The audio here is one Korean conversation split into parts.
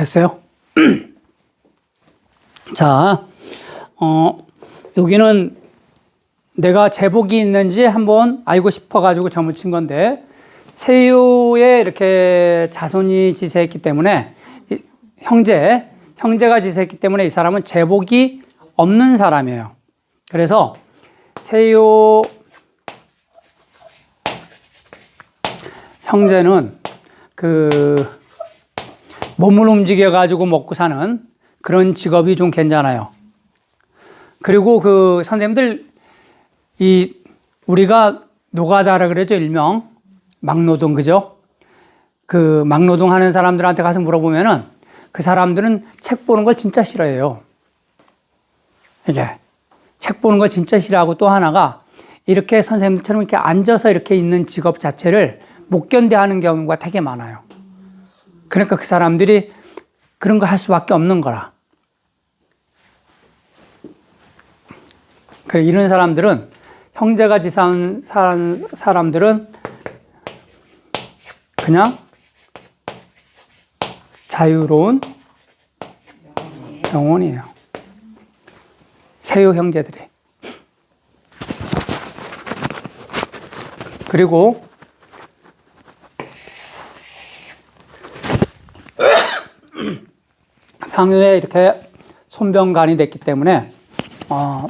됐어요? 자, 어, 여기는 내가 제복이 있는지 한번 알고 싶어가지고 점을 친 건데, 세유에 이렇게 자손이 지세했기 때문에, 이- 형제, 형제가 지세했기 때문에 이 사람은 제복이 없는 사람이에요. 그래서 세유 형제는 그 몸을 움직여 가지고 먹고 사는 그런 직업이 좀 괜찮아요. 그리고 그 선생님들 이 우리가 노가다라 그러죠 일명 막노동 그죠? 그 막노동 하는 사람들한테 가서 물어보면은 그 사람들은 책 보는 걸 진짜 싫어해요. 이게 책 보는 걸 진짜 싫어하고 또 하나가 이렇게 선생님들처럼 이렇게 앉아서 이렇게 있는 직업 자체를 못 견뎌하는 경우가 되게 많아요. 그러니까 그 사람들이 그런 거 할 수밖에 없는 거라. 그래, 이런 사람들은 형제가 지사한 사람, 사람들은 그냥 자유로운 영혼이에요. 세요 형제들이. 그리고 상유에 이렇게 손병간이 됐기 때문에 어,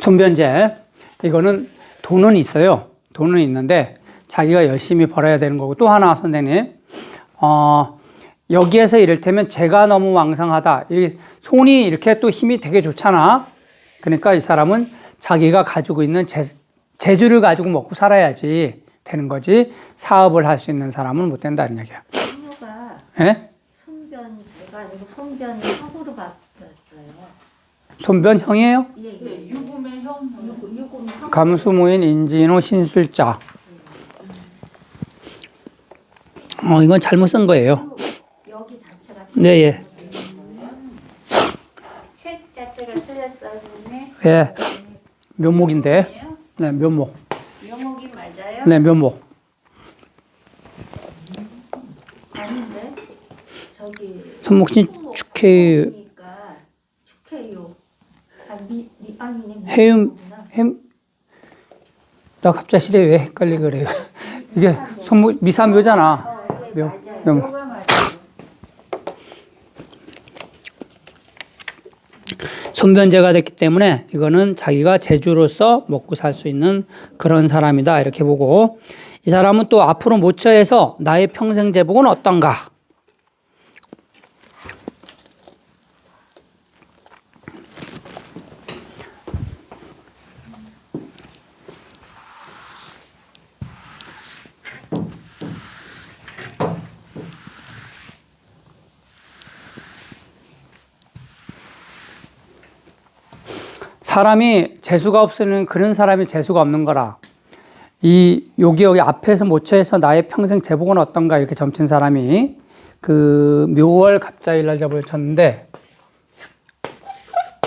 손변제 이거는 돈은 있어요. 돈은 있는데 자기가 열심히 벌어야 되는 거고 또 하나 선생님 어, 여기에서 이를테면 제가 너무 왕성하다. 이 손이 이렇게 또 힘이 되게 좋잖아. 그러니까 이 사람은 자기가 가지고 있는 재, 재주를 가지고 먹고 살아야지 되는 거지 사업을 할 수 있는 사람은 못 된다는 얘기야. 신호가 예? 아니고 손변형으로 바뀌었어요. 손변형이에요? 예, 예. 네, 유금의 형. 유금, 유금 형. 감수무인 인진호 신술자. 어, 이건 잘못 쓴 거예요. 여기 자체가 네, 예. 책 자체가 틀렸어요, 선생님. 예. 묘목인데. 네, 묘목. 영목이 맞아요? 네, 묘목. 아닌데 손목신 축해 축해요. 아 미 미 아니네. 해음 햄. 나 갑자기 왜 헷갈리 그래요? 이게 손목 미사묘잖아. 어, 예, 묘. 묘. 손변제가 됐기 때문에 이거는 자기가 제주로서 먹고 살 수 있는 그런 사람이다 이렇게 보고 이 사람은 또 앞으로 모처에서 나의 평생 제복은 어떤가? 사람이 재수가 없으면 그런 사람이 재수가 없는 거라. 이 여기 여기 앞에서 모처에서 나의 평생 제복은 어떤가 이렇게 점친 사람이 그 묘월 갑자일날 접을 쳤는데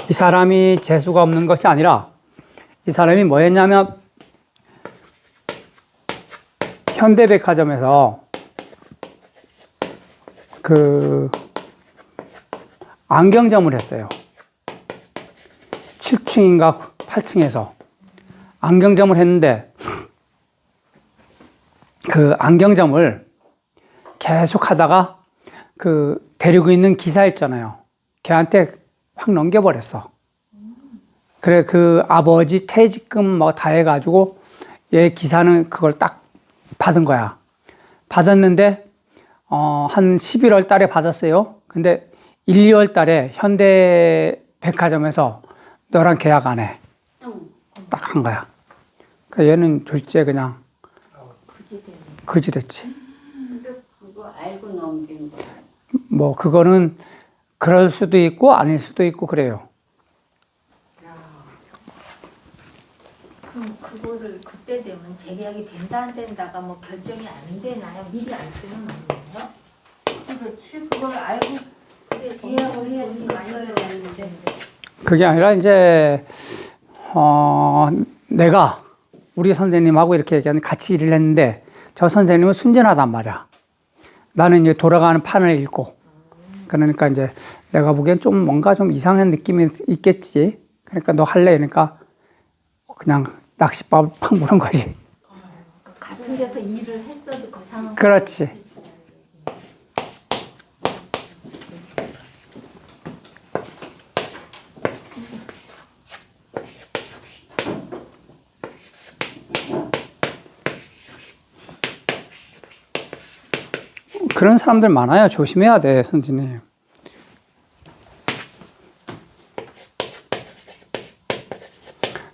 이 사람이 재수가 없는 것이 아니라 이 사람이 뭐였냐면 현대백화점에서 그 안경점을 했어요. 7층인가 8층에서 안경점을 했는데 그 안경점을 계속 하다가 그 데리고 있는 기사 있잖아요. 걔한테 확 넘겨버렸어. 그래 그 아버지 퇴직금 뭐 다 해가지고 얘 기사는 그걸 딱 받은 거야. 받았는데 어, 한 11월 달에 받았어요. 근데 1, 2월 달에 현대 백화점에서 너랑 계약 안 해. 딱 한 거야. 그 얘는 졸지에 그냥 그지 되네. 그지 됐지. 근데 그거 알고 넘긴 거. 뭐 그거는 그럴 수도 있고 아닐 수도 있고 그래요. 그럼 그거를 그때 되면 재계약이 된다 안 된다가 뭐 결정이 안 되나요? 미리 알 수는 없나요? 그렇지. 그걸 알고 계약을 해야지 많이 되는데. 그게 아니라 이제 어 내가 우리 선생님하고 이렇게 얘기하는 같이 일을 했는데 저 선생님은 순진하단 말이야. 나는 이제 돌아가는 판을 읽고 그러니까 이제 내가 보기엔 좀 뭔가 좀 이상한 느낌이 있겠지. 그러니까 너 할래? 그러니까 그냥 낚싯밥을 팍 무는 거지. 같은 데서 일을 했어도 그 상황. 그렇지. 그런 사람들 많아요. 조심해야 돼, 선생님.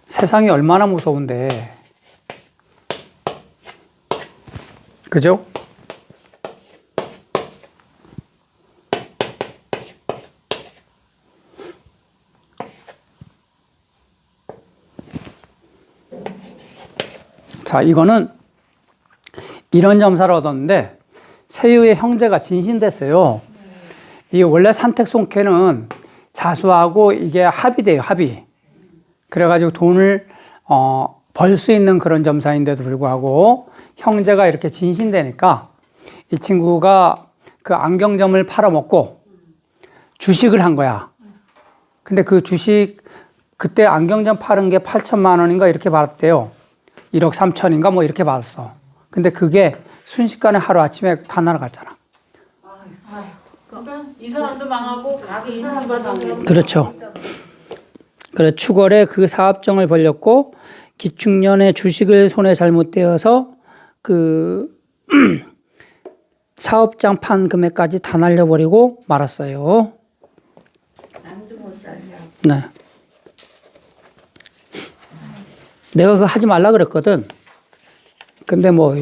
세상이 얼마나 무서운데. 그죠? 자, 이거는 이런 점사를 얻었는데 세유의 형제가 진신됐어요. 이 원래 산택송캐는 자수하고 이게 합의돼요, 합의. 그래가지고 돈을 어, 벌 수 있는 그런 점사인데도 불구하고 형제가 이렇게 진신되니까 이 친구가 그 안경점을 팔아먹고 주식을 한 거야. 근데 그 주식 그때 안경점 파는 게 8천만 원인가 이렇게 받았대요. 1억 3천인가 뭐 이렇게 받았어. 근데 그게 순식간에 하루 아침에 다 날아갔잖아. 이 사람도 망하고 가게. 그렇죠. 그래 추월에 그 사업정을 벌렸고 기축년에 주식을 손에 잘못 떼어서 그 사업장 판 금액까지 다 날려버리고 말았어요. 네. 내가 그거 하지 말라 그랬거든. 근데 뭐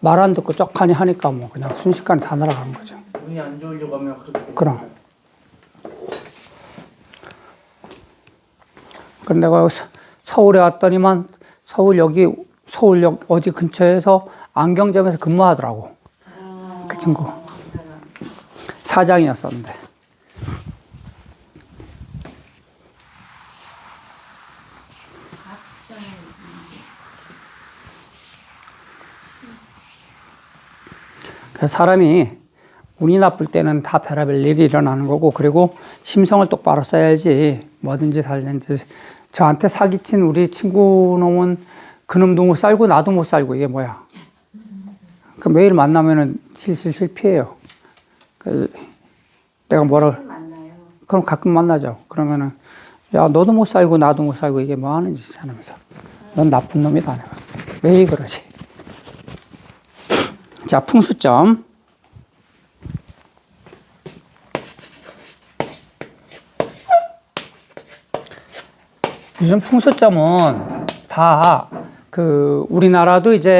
말 안 듣고 쪽하니 하니까 뭐 그냥 순식간에 다 날아간 거죠. 운이 안 좋으려고 하면 그렇게 그럼. 그럼 내가 서- 서울에 왔더니만 서울 여기 서울역 어디 근처에서 안경점에서 근무하더라고. 그 친구. 사장이었었는데. 그래서 사람이 운이 나쁠 때는 다 별의별 일이 일어나는 거고 그리고 심성을 똑바로 써야지 뭐든지 살든지 저한테 사기친 우리 친구 놈은 그놈도 못 살고 나도 못 살고 이게 뭐야. 그 매일 만나면은 실실 실피해요. 그 내가 뭐라. 그럼 가끔 만나죠. 그러면은 야 너도 못 살고 나도 못 살고 이게 뭐 하는 짓이냐면서. 넌 나쁜 놈이다 내가. 왜 그러지 자 풍수점. 요즘 풍수점은 다 그 우리나라도 이제